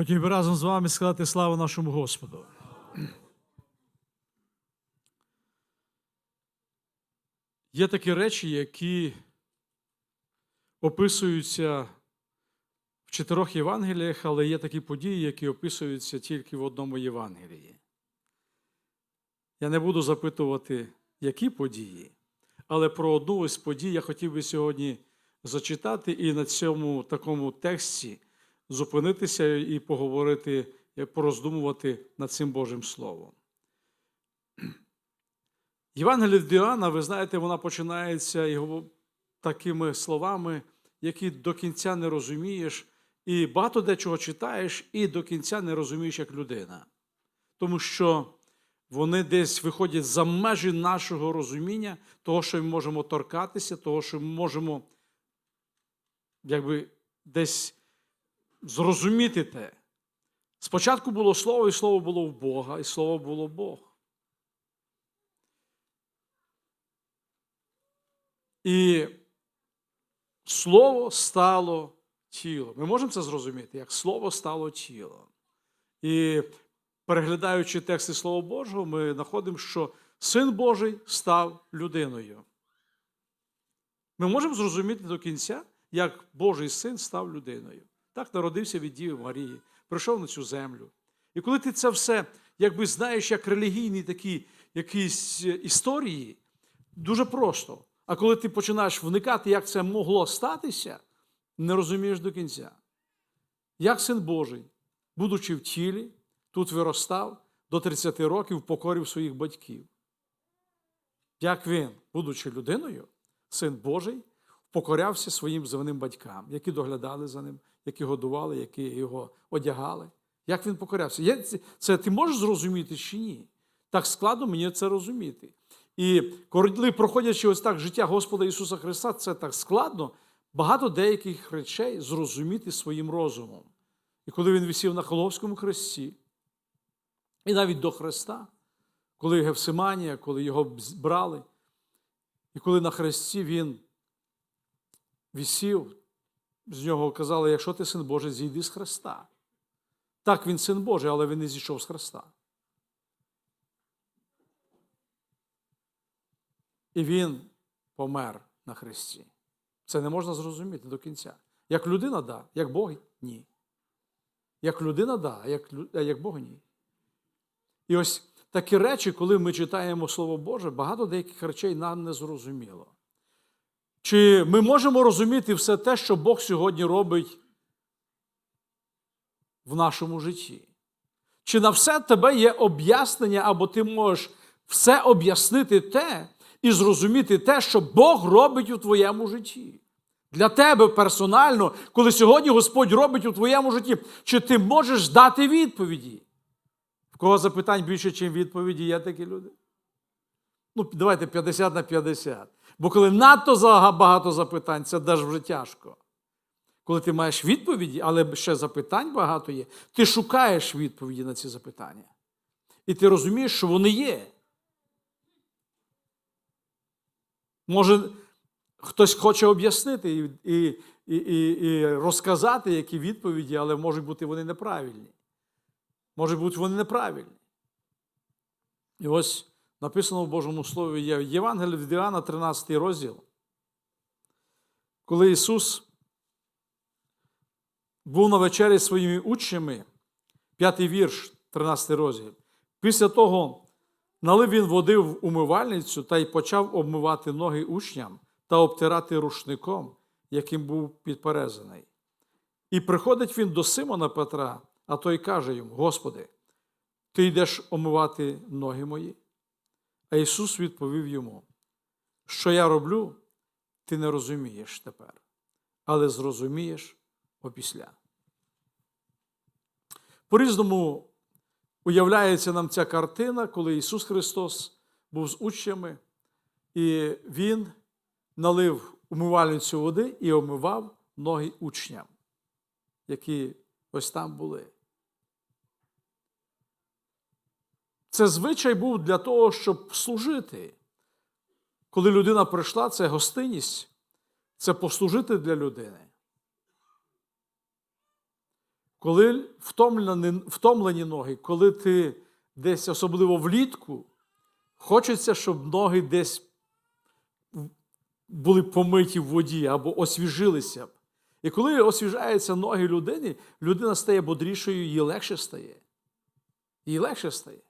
Хотів би разом з вами сказати славу нашому Господу. Є такі речі, які описуються в чотирьох Євангеліях, але є такі події, які описуються тільки в одному Євангелії. Я не буду запитувати, які події, але про одну із подій я хотів би сьогодні зачитати і на цьому такому тексті зупинитися і поговорити, і пороздумувати над цим Божим Словом. Євангелія від Іоанна, ви знаєте, вона починається його такими словами, які до кінця не розумієш, і багато дечого читаєш, і до кінця не розумієш як людина. Тому що вони десь виходять за межі нашого розуміння, того, що ми можемо торкатися, того, що ми можемо якби десь зрозуміти те. Спочатку було слово, і слово було в Бога, і слово було Бог. І слово стало тілом. Ми можемо це зрозуміти, як слово стало тілом. І переглядаючи тексти Слова Божого, ми знаходимо, що Син Божий став людиною. Ми можемо зрозуміти до кінця, як Божий син став людиною. Так народився від Діви Марії, прийшов на цю землю. І коли ти це все якби знаєш як релігійні такі якісь історії, дуже просто. А коли ти починаєш вникати, як це могло статися, не розумієш до кінця. Як син Божий, будучи в тілі, тут виростав до 30 років, покорив своїх батьків. Як він, будучи людиною, син Божий, покорявся своїм земним батькам, які доглядали за ним, які годували, які його одягали. Як він покорявся? Є, це ти можеш зрозуміти чи ні? Так складно мені це розуміти. І коли проходячи ось так життя Господа Ісуса Христа, це так складно, багато деяких речей зрозуміти своїм розумом. І коли він висів на Холовському хресті, і навіть до Христа, коли Гевсиманія, коли його брали, і коли на хресті він висів, з нього казали, якщо ти син Божий, зійди з Христа. Так, він син Божий, але він не зійшов з Христа. І він помер на Христі. Це не можна зрозуміти до кінця. Як людина, да, як Бог ні. Як людина, да, а як, як Бог ні. І ось такі речі, коли ми читаємо Слово Боже, багато деяких речей нам не зрозуміло. Чи ми можемо розуміти все те, що Бог сьогодні робить в нашому житті? Чи на все тебе є об'яснення, або ти можеш все об'яснити те і зрозуміти те, що Бог робить у твоєму житті? Для тебе персонально, коли сьогодні Господь робить у твоєму житті, чи ти можеш дати відповіді? В кого запитань більше, ніж відповіді, є такі люди? Ну, давайте 50 на 50. Бо коли надто багато запитань, це вже тяжко. Коли ти маєш відповіді, але ще запитань багато є, ти шукаєш відповіді на ці запитання. І ти розумієш, що вони є. Може, хтось хоче об'яснити і, і, і, і розказати, які відповіді, але можуть бути вони неправильні. Може бути, вони неправильні. І ось написано в Божому Слові є Євангелія від Іоанна, 13 розділ. Коли Ісус був на вечері своїми учнями, п'ятий вірш, 13 розділ. Після того налив він води в умивальницю та й почав обмивати ноги учням та обтирати рушником, яким був підперезаний. І приходить він до Симона Петра, а той каже йому: Господи, ти йдеш омивати ноги мої? А Ісус відповів йому, що я роблю, ти не розумієш тепер, але зрозумієш опісля. По-різному уявляється нам ця картина, коли Ісус Христос був з учнями, і Він налив умивальницю води і омивав ноги учням, які ось там були. Це звичай був для того, щоб служити. Коли людина прийшла, це гостинність, це послужити для людини. коли втомлені, втомлені ноги, коли ти десь, особливо влітку, хочеться, щоб ноги десь були помиті в воді або освіжилися б. І коли освіжаються ноги людини, людина стає бодрішою, їй легше стає. Їй легше стає.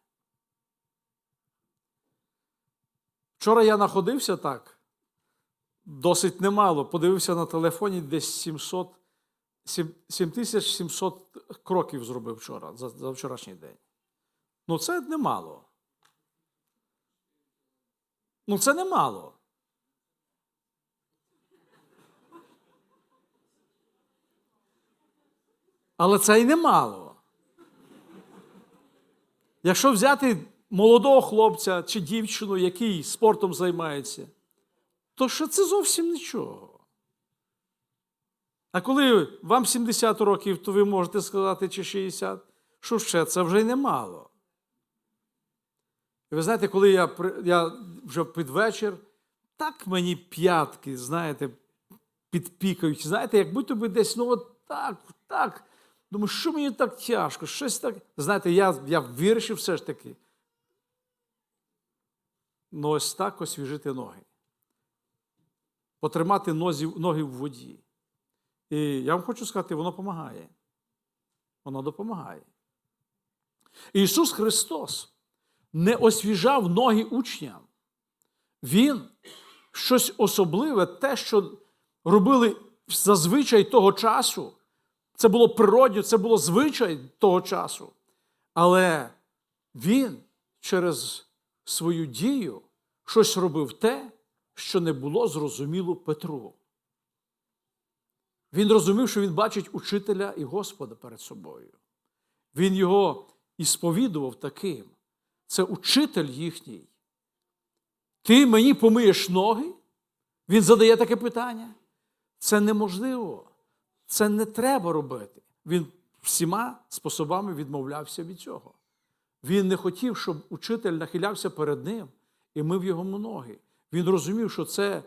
Вчора я знаходився так, досить немало. Подивився на телефоні десь 700, 7700 кроків зробив вчора, за, за вчорашній день. Ну, це немало. Ну, це немало. Але це й немало. Якщо взяти молодого хлопця чи дівчину, який спортом займається, то що це зовсім нічого. А коли вам 70 років, то ви можете сказати, чи 60, що ще це вже й немало. Ви знаєте, коли я я вже під вечір, так мені п'ятки, знаєте, підпікають. Знаєте, як будь-то би десь, ну от так, так. Думаю, що мені так тяжко, щось так. Знаєте, я, я вирішив все ж таки. Ну, ось так освіжити ноги. Потримати ноги в воді. І я вам хочу сказати, воно допомагає. Воно допомагає. Ісус Христос не освіжав ноги учням. Він щось особливе, те, що робили зазвичай того часу. Це було природньо, це було звичай того часу. Але він через свою дію щось робив те, що не було зрозуміло Петру. Він розумів, що він бачить учителя і Господа перед собою. Він його і сповідував таким. Це учитель їхній. Ти мені помиєш ноги? Він задає таке питання. Це неможливо. Це не треба робити. Він всіма способами відмовлявся від цього. Він не хотів, щоб учитель нахилявся перед ним і мив його ноги. Він розумів, що це,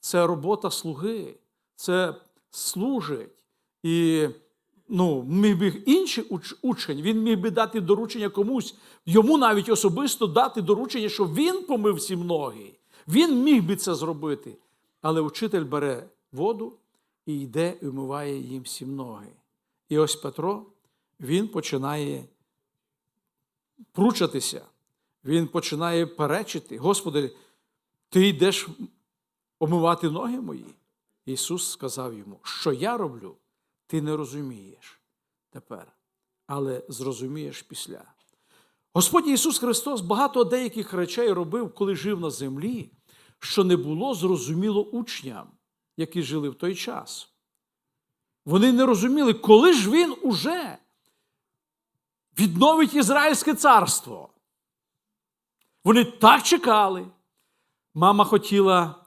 це робота слуги, це служить. І ну, міг би інший уч- учень, він міг би дати доручення комусь, йому навіть особисто дати доручення, щоб він помив всім ноги. Він міг би це зробити. Але учитель бере воду і йде і вмиває їм всім ноги. І ось Петро, він починає пручатися, він починає перечити. Господи, ти йдеш омивати ноги мої? Ісус сказав йому, що я роблю, ти не розумієш тепер, але зрозумієш після. Господь Ісус Христос багато деяких речей робив, коли жив на землі, що не було зрозуміло учням, які жили в той час. Вони не розуміли, коли ж він уже відновить Ізраїльське царство. Вони так чекали. Мама хотіла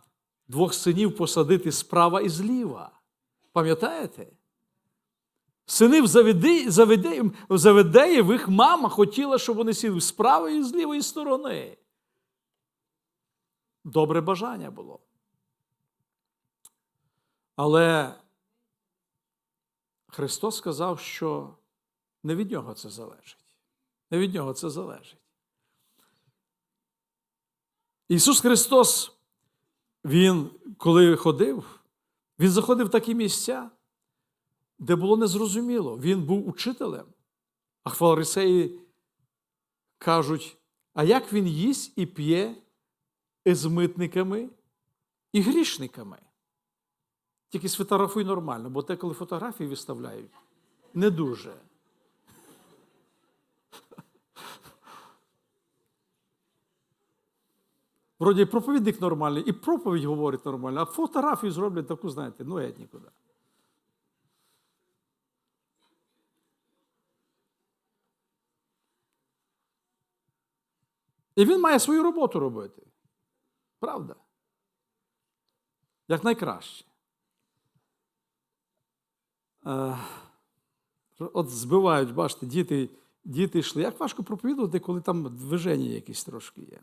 двох синів посадити справа і зліва. Пам'ятаєте? Заведи- Заведе- Заведеєвих мама хотіла, щоб вони сіли правої і з лівої сторони. Добре бажання було. Але Христос сказав, що не від нього це залежить. Не від нього це залежить. Ісус Христос, Він, коли ходив, Він заходив в такі місця, де було незрозуміло. Він був учителем. А фарисеї кажуть, а як він їсть і п'є із митниками і грішниками? Тільки сфотографуй нормально, бо те, коли фотографії виставляють, не дуже. Вроді проповідник нормальний, і проповідь говорить нормально, а фотографію зроблять таку, знаєте, ну геть нікуди. І він має свою роботу робити. Правда? Як найкраще. Е, От збивають, бачите, діти, діти йшли. Як важко проповідувати, коли там движення якісь трошки є.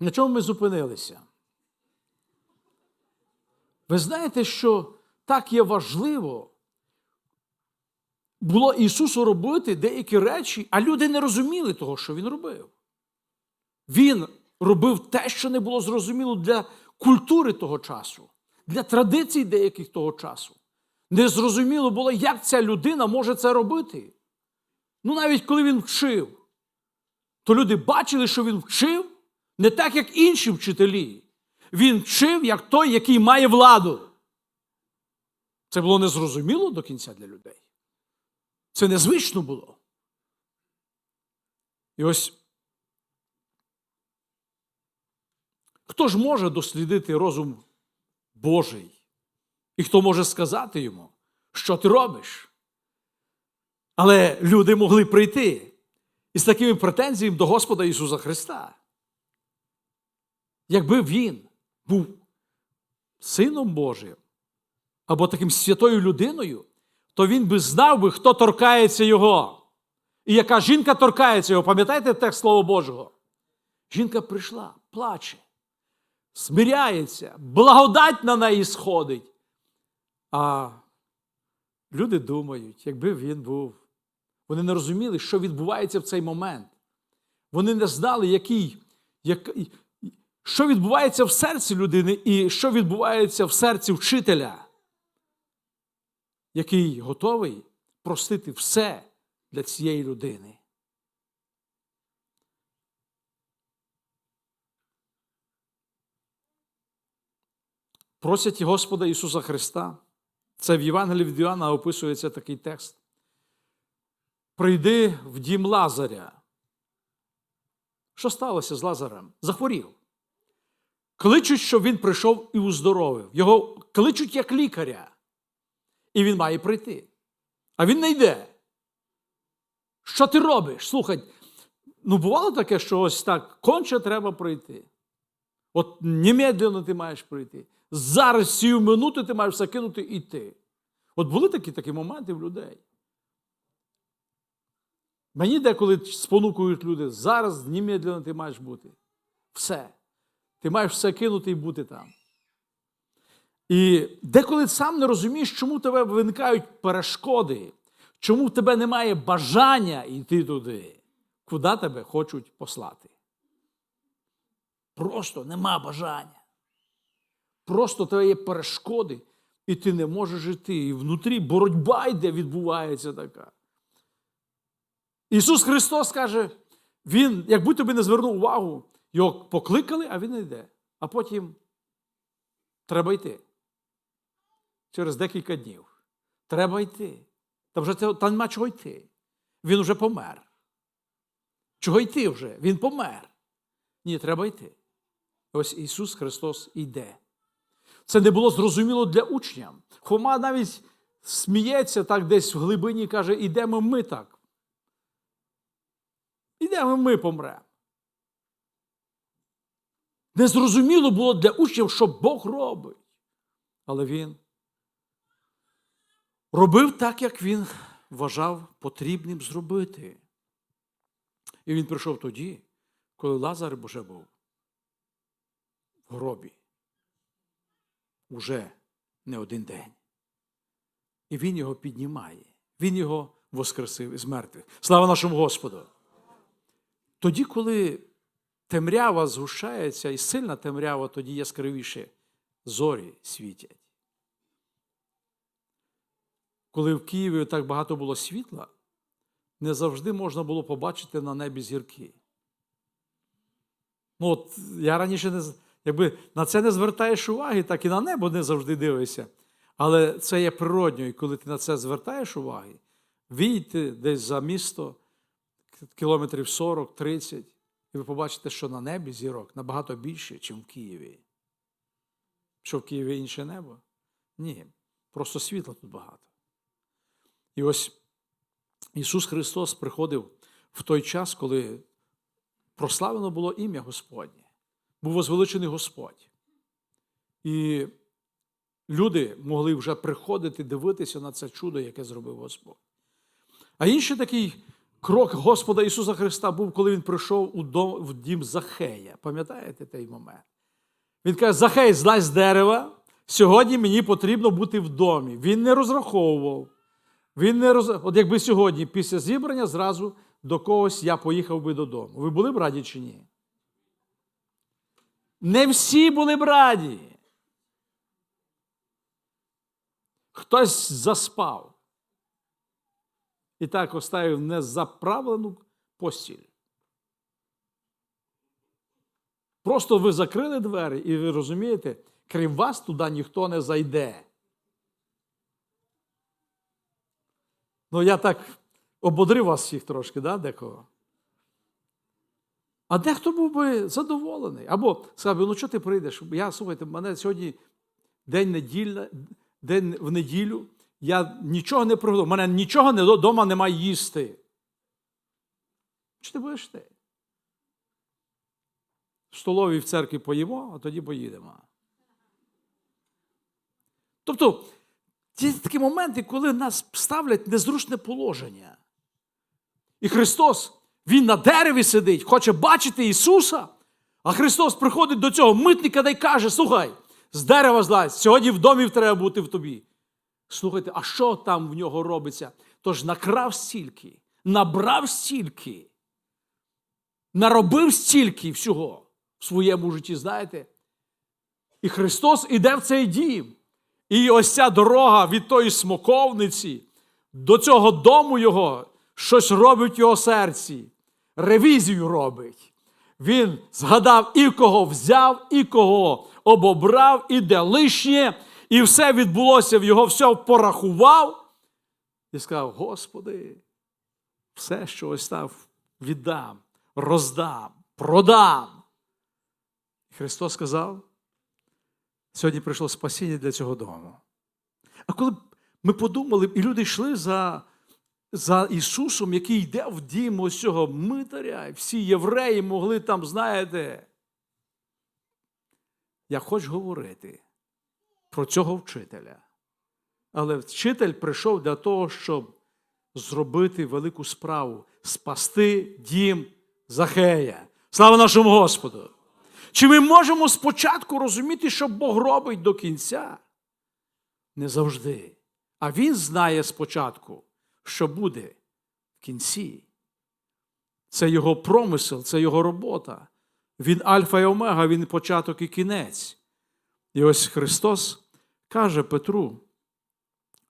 На чому ми зупинилися? Ви знаєте, що так є важливо, було Ісусу робити деякі речі, а люди не розуміли того, що Він робив. Він робив те, що не було зрозуміло для культури того часу, для традицій деяких того часу. Незрозуміло було, як ця людина може це робити. Ну, навіть коли він вчив, то люди бачили, що він вчив не так, як інші вчителі. Він вчив як той, який має владу. Це було незрозуміло до кінця для людей. Це незвично було. І ось хто ж може дослідити розум Божий? І хто може сказати йому, що ти робиш? Але люди могли прийти із такими претензіями до Господа Ісуса Христа. Якби Він був Сином Божим або таким святою людиною, то він би знав би, хто торкається Його. І яка жінка торкається його, пам'ятаєте текст Слова Божого? Жінка прийшла, плаче, смиряється, благодать на неї сходить. А люди думають, якби він був. Вони не розуміли, що відбувається в цей момент. Вони не знали, який, як, що відбувається в серці людини і що відбувається в серці вчителя, який готовий простити все для цієї людини. Просять Господа Ісуса Христа. Це в Євангелії від Іоанна описується такий текст. Прийди в дім Лазаря. Що сталося з Лазарем? Захворів. Кличуть, щоб він прийшов і уздоровив. Його кличуть як лікаря. І він має прийти. А він не йде. Що ти робиш? Слухай, ну бувало таке, що ось так конче треба пройти. От немедленно ти маєш прийти. Зараз цю минуту ти маєш все кинути і йти. От були такі такі моменти в людей. Мені деколи спонукують люди, зараз немедленно ти маєш бути. Все. Ти маєш все кинути і бути там. І деколи сам не розумієш, чому тебе виникають перешкоди, чому в тебе немає бажання йти туди, куди тебе хочуть послати. Просто нема бажання. Просто тебе є перешкоди, і ти не можеш йти. І внутрі боротьба йде, відбувається така. Ісус Христос каже, Він, як будь тобі не звернув увагу, його покликали, а він не йде. А потім треба йти. Через декілька днів. Треба йти. Та вже там нема чого йти. Він вже помер. Чого йти вже? Він помер. Ні, треба йти. Ось Ісус Христос йде. Це не було зрозуміло для учням. Хома навіть сміється так десь в глибині каже, ідемо ми так. Ідемо ми помремо. Незрозуміло було для учнів, що Бог робить. Але він робив так, як він вважав потрібним зробити. І він прийшов тоді, коли Лазар вже був в гробі. Уже не один день. І він його піднімає. Він його воскресив із мертвих. Слава нашому Господу! Тоді, коли темрява згущається, і сильна темрява, тоді яскравіше зорі світять. Коли в Києві так багато було світла, не завжди можна було побачити на небі зірки. Ну, от я раніше не якби на це не звертаєш уваги, так і на небо не завжди дивишся. Але це є природньо, і коли ти на це звертаєш уваги, війти десь за місто кілометрів 40-30, і ви побачите, що на небі зірок набагато більше, ніж в Києві. Що в Києві інше небо? Ні. Просто світла тут багато. І ось Ісус Христос приходив в той час, коли прославлено було ім'я Господнє. Був возвеличений Господь. І люди могли вже приходити дивитися на це чудо, яке зробив Господь. А інший такий крок Господа Ісуса Христа був, коли Він прийшов у дом, в дім Захея. Пам'ятаєте той момент? Він каже: Захей, злазь з дерева, сьогодні мені потрібно бути в домі. Він не розраховував Він не роз... От якби сьогодні, після зібрання, зразу до когось я поїхав би додому. Ви були б раді чи ні? Не всі були б раді. Хтось заспав. І так оставив незаправлену постіль. Просто ви закрили двері, і ви розумієте, крім вас туди ніхто не зайде. Ну, я так ободрив вас всіх трошки, да, декого. А дехто був би задоволений. Або сказав, би, ну що ти прийдеш? Я слухайте, мене сьогодні день неділя, день в неділю, я нічого не приготував, мене нічого не вдома немає їсти. Чи ти будеш ти? В столовій в церкві поїмо, а тоді поїдемо. Тобто, ці такі моменти, коли нас ставлять в незручне положення. І Христос, Він на дереві сидить, хоче бачити Ісуса, а Христос приходить до цього митника та й каже: слухай, з дерева злазь, сьогодні в домі треба бути в тобі. Слухайте, а що там в нього робиться? Тож накрав стільки, набрав стільки, наробив стільки всього в своєму житті, знаєте? І Христос іде в цей дім. І ось ця дорога від тої смоковниці до цього дому його щось робить в його серці, ревізію робить. Він згадав і кого взяв, і кого обобрав, і де лишнє, і все відбулося в його, все порахував і сказав: Господи, все, що ось став, віддам, роздам, продам. Христос сказав, сьогодні прийшло спасіння для цього дому. А коли ми подумали, і люди йшли за за Ісусом, який йде в дім ось цього митаря, і всі євреї могли там, знаєте, я хочу говорити про цього вчителя. Але вчитель прийшов для того, щоб зробити велику справу спасти дім Захея. Слава нашому Господу! Чи ми можемо спочатку розуміти, що Бог робить до кінця? Не завжди. А Він знає спочатку, що буде в кінці. Це його промисел, це його робота. Він альфа і омега, він початок і кінець. І ось Христос каже Петру,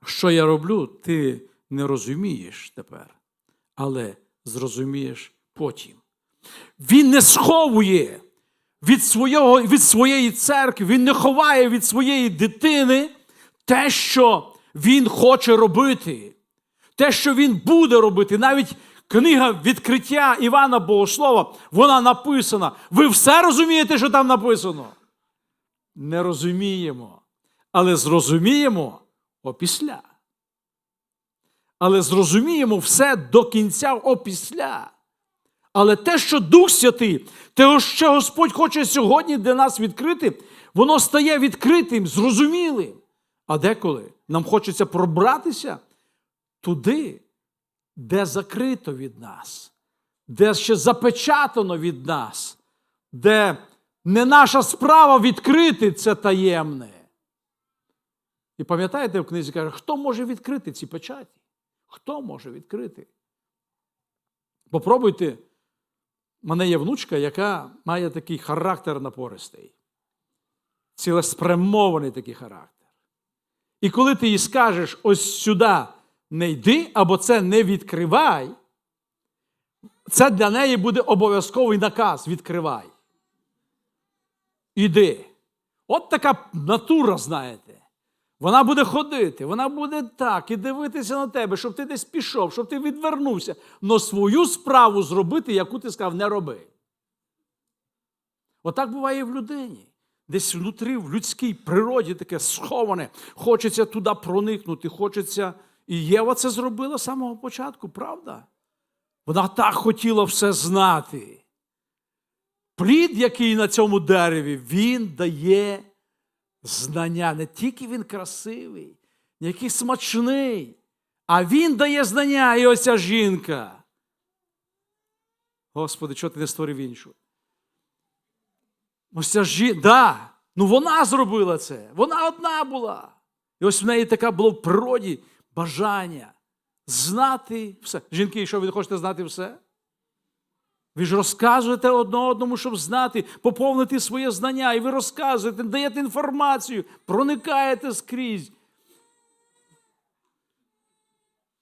що я роблю, ти не розумієш тепер, але зрозумієш потім. Він не сховує від, свого, від своєї церкви, він не ховає від своєї дитини те, що він хоче робити, те, що він буде робити. Навіть книга відкриття Івана Богослова, вона написана. Ви все розумієте, що там написано? Не розуміємо. Але зрозуміємо опісля. Але зрозуміємо все до кінця опісля. Але те, що Дух Святий, те, що Господь хоче сьогодні для нас відкрити, воно стає відкритим, зрозумілим. А деколи нам хочеться пробратися туди, де закрито від нас, де ще запечатано від нас, де не наша справа відкрити це таємне. І пам'ятаєте, в книзі каже, хто може відкрити ці печаті? Хто може відкрити? Попробуйте. У мене є внучка, яка має такий характер напористий, цілеспрямований такий характер. І коли ти їй скажеш ось сюди не йди, або це не відкривай, це для неї буде обов'язковий наказ відкривай. Іди. От така натура, знаєте. Вона буде ходити, вона буде так і дивитися на тебе, щоб ти десь пішов, щоб ти відвернувся, но свою справу зробити, яку ти сказав, не роби. Отак буває і в людині. Десь внутрі, в людській природі таке сховане, хочеться туди проникнути, хочеться. І Єва це зробила з самого початку, правда? Вона так хотіла все знати. Плід, який на цьому дереві, він дає знання. Не тільки він красивий, не який смачний, а він дає знання і оця жінка. Господи, чого ти не створив іншу? Ось ця жінка, да, ну вона зробила це. Вона одна була. І ось в неї така було в природі бажання знати все. Жінки, що ви хочете знати все? Ви ж розказуєте одне одному, щоб знати, поповнити своє знання, і ви розказуєте, даєте інформацію, проникаєте скрізь.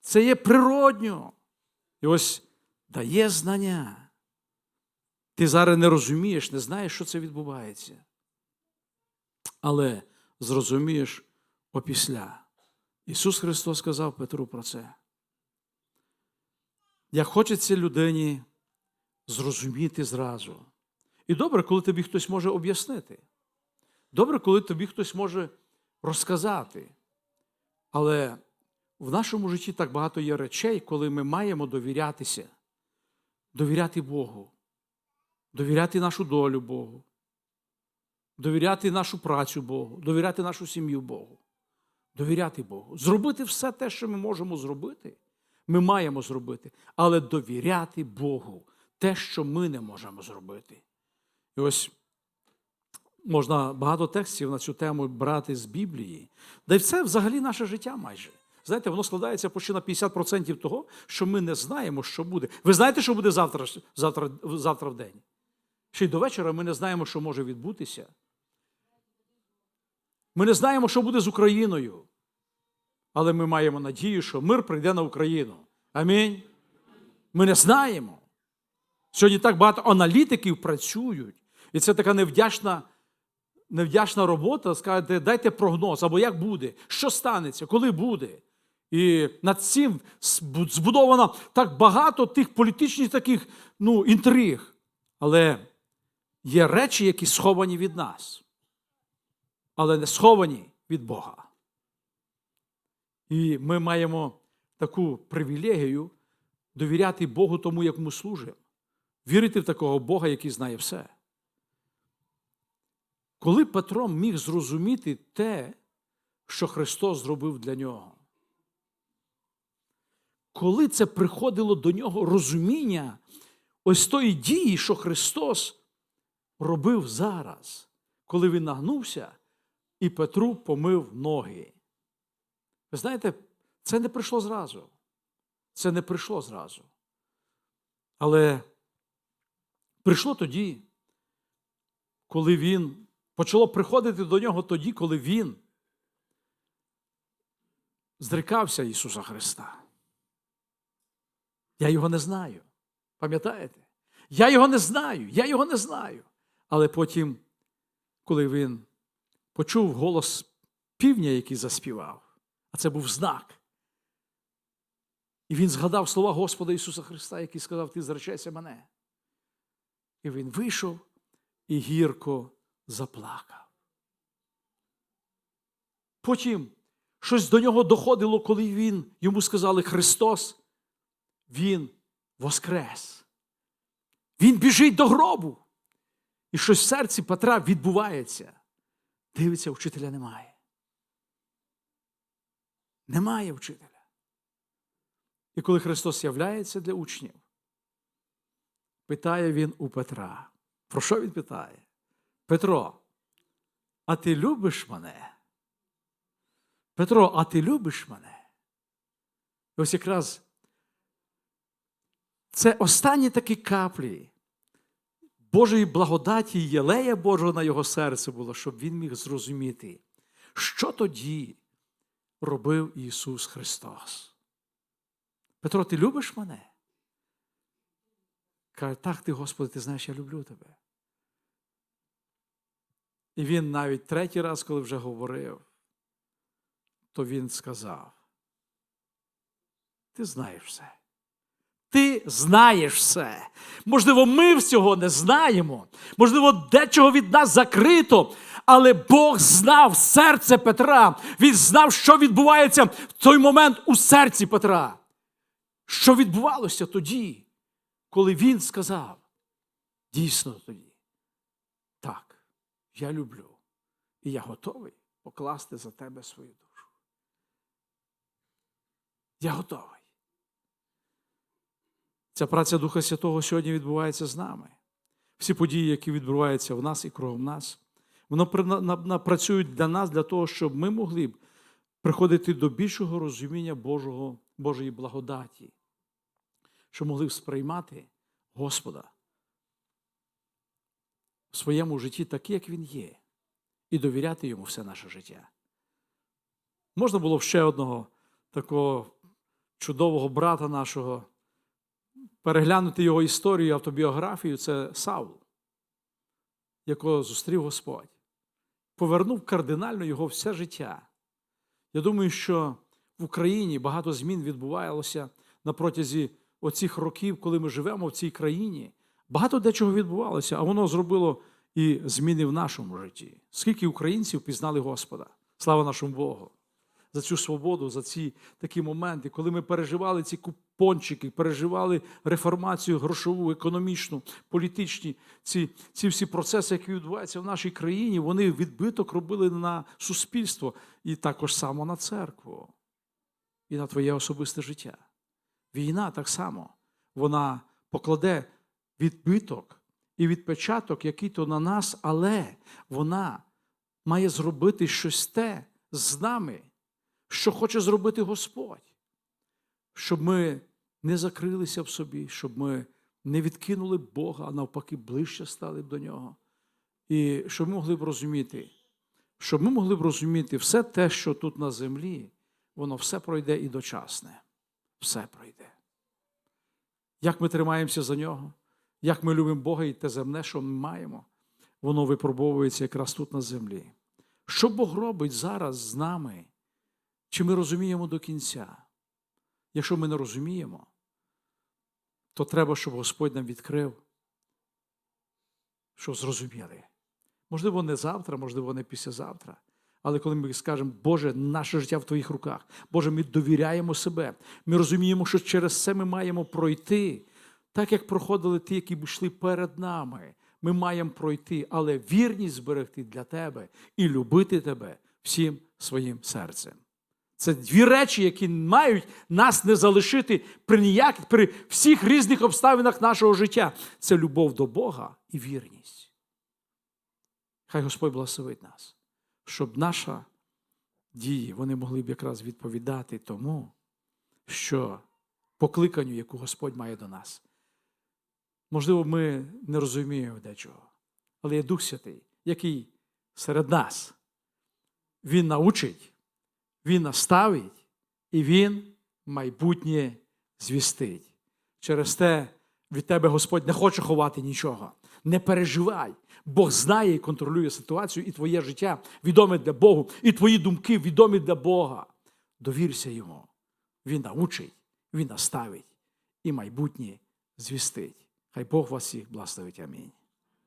Це є природньо. І ось дає знання. Ти зараз не розумієш, не знаєш, що це відбувається. Але зрозумієш опісля. Ісус Христос сказав Петру про це. Як хочеться людині зрозуміти зразу. І добре, коли тобі хтось може об'яснити. Добре, коли тобі хтось може розказати. Але в нашому житті так багато є речей, коли ми маємо довірятися, довіряти Богу, довіряти нашу долю Богу, довіряти нашу працю Богу, довіряти нашу сім'ю Богу, довіряти Богу. Зробити все те, що ми можемо зробити, ми маємо зробити, але довіряти Богу те, що ми не можемо зробити. І ось можна багато текстів на цю тему брати з Біблії. Да й це взагалі наше життя майже. Знаєте, воно складається почти на 50% того, що ми не знаємо, що буде. Ви знаєте, що буде завтра, завтра, завтра в день? Ще й до вечора ми не знаємо, що може відбутися. Ми не знаємо, що буде з Україною. Але ми маємо надію, що мир прийде на Україну. Амінь. Ми не знаємо. Сьогодні так багато аналітиків працюють. І це така невдячна, невдячна робота. Скажете, дайте прогноз, або як буде, що станеться, коли буде. І над цим збудовано так багато тих політичних таких ну, інтриг. Але є речі, які сховані від нас, але не сховані від Бога. І ми маємо таку привілегію довіряти Богу тому, як ми служимо, вірити в такого Бога, який знає все. Коли Петро міг зрозуміти те, що Христос зробив для нього, коли це приходило до нього розуміння ось тої дії, що Христос робив зараз, коли він нагнувся і Петру помив ноги. Ви знаєте, це не прийшло зразу. Це не прийшло зразу. Але прийшло тоді, коли він почало приходити до нього тоді, коли він зрікався Ісуса Христа. Я його не знаю. Пам'ятаєте? Я його не знаю, я його не знаю. Але потім, коли він почув голос півня, який заспівав, а це був знак. І він згадав слова Господа Ісуса Христа, який сказав: Ти зречешся мене. І він вийшов і гірко заплакав. Потім щось до нього доходило, коли він, йому сказали Христос, Він воскрес. Він біжить до гробу. І щось в серці Петра відбувається. Дивиться, вчителя немає. Немає вчителя. І коли Христос являється для учнів, питає він у Петра. Про що він питає? Петро, а ти любиш мене? Петро, а ти любиш мене? І ось якраз це останні такі каплі Божої благодаті Єлея Божого на його серце було, щоб він міг зрозуміти, що тоді робив Ісус Христос. Петро, ти любиш мене? Каже, так ти, Господи, ти знаєш, я люблю тебе. І він навіть третій раз, коли вже говорив, то він сказав: Ти знаєш все. Ти знаєш все. Можливо, ми всього не знаємо. Можливо, дечого від нас закрито. Але Бог знав серце Петра. Він знав, що відбувається в той момент у серці Петра. Що відбувалося тоді, коли він сказав, дійсно тоді, так, я люблю, і я готовий покласти за тебе свою душу. Я готовий. Ця праця Духа Святого сьогодні відбувається з нами. Всі події, які відбуваються в нас і кругом нас, воно працюють для нас, для того, щоб ми могли б приходити до більшого розуміння Божого Божої благодаті, що могли сприймати Господа в своєму житті такий, як Він є, і довіряти йому все наше життя. Можна було б ще одного такого чудового брата нашого переглянути його історію, автобіографію це Саул, якого зустрів Господь. Повернув кардинально його все життя. Я думаю, що в Україні багато змін відбувалося на протязі оцих років, коли ми живемо в цій країні. Багато дечого відбувалося, а воно зробило і зміни в нашому житті. Скільки українців пізнали Господа? Слава нашому Богу! За цю свободу, за ці такі моменти, коли ми переживали ці купончики, переживали реформацію грошову, економічну, політичні, ці, ці всі процеси, які відбуваються в нашій країні, вони відбиток робили на суспільство і також само на церкву, і на твоє особисте життя. Війна так само, вона покладе відбиток і відпечаток, який то на нас, але вона має зробити щось те з нами, що хоче зробити Господь, щоб ми не закрилися в собі, щоб ми не відкинули Бога, а навпаки, ближче стали б до нього. І щоб ми могли б розуміти, щоб ми могли б розуміти все те, що тут на землі, воно все пройде і дочасне. Все пройде. Як ми тримаємося за нього, як ми любимо Бога і те земне, що ми маємо, воно випробовується якраз тут на землі. Що Бог робить зараз з нами? Чи ми розуміємо до кінця? Якщо ми не розуміємо, то треба, щоб Господь нам відкрив, що зрозуміли. Можливо, не завтра, можливо, не післязавтра. Але коли ми скажемо, Боже, наше життя в Твоїх руках, Боже, ми довіряємо себе. Ми розуміємо, що через це ми маємо пройти, так як проходили ті, які йшли перед нами. Ми маємо пройти, але вірність зберегти для тебе і любити тебе всім своїм серцем. Це дві речі, які мають нас не залишити при ніяких, при всіх різних обставинах нашого життя. Це любов до Бога і вірність. Хай Господь благословить нас, щоб наша дії вони могли б якраз відповідати тому, що покликанню, яку Господь має до нас. Можливо, ми не розуміємо дечого, але є Дух Святий, який серед нас. Він научить, він наставить, і він майбутнє звістить. Через те від тебе Господь не хоче ховати нічого. Не переживай. Бог знає і контролює ситуацію, і твоє життя відоме для Богу, і твої думки відомі для Бога. Довірся йому. Він научить, він наставить і майбутнє звістить. Хай Бог вас всіх благословить. Амінь.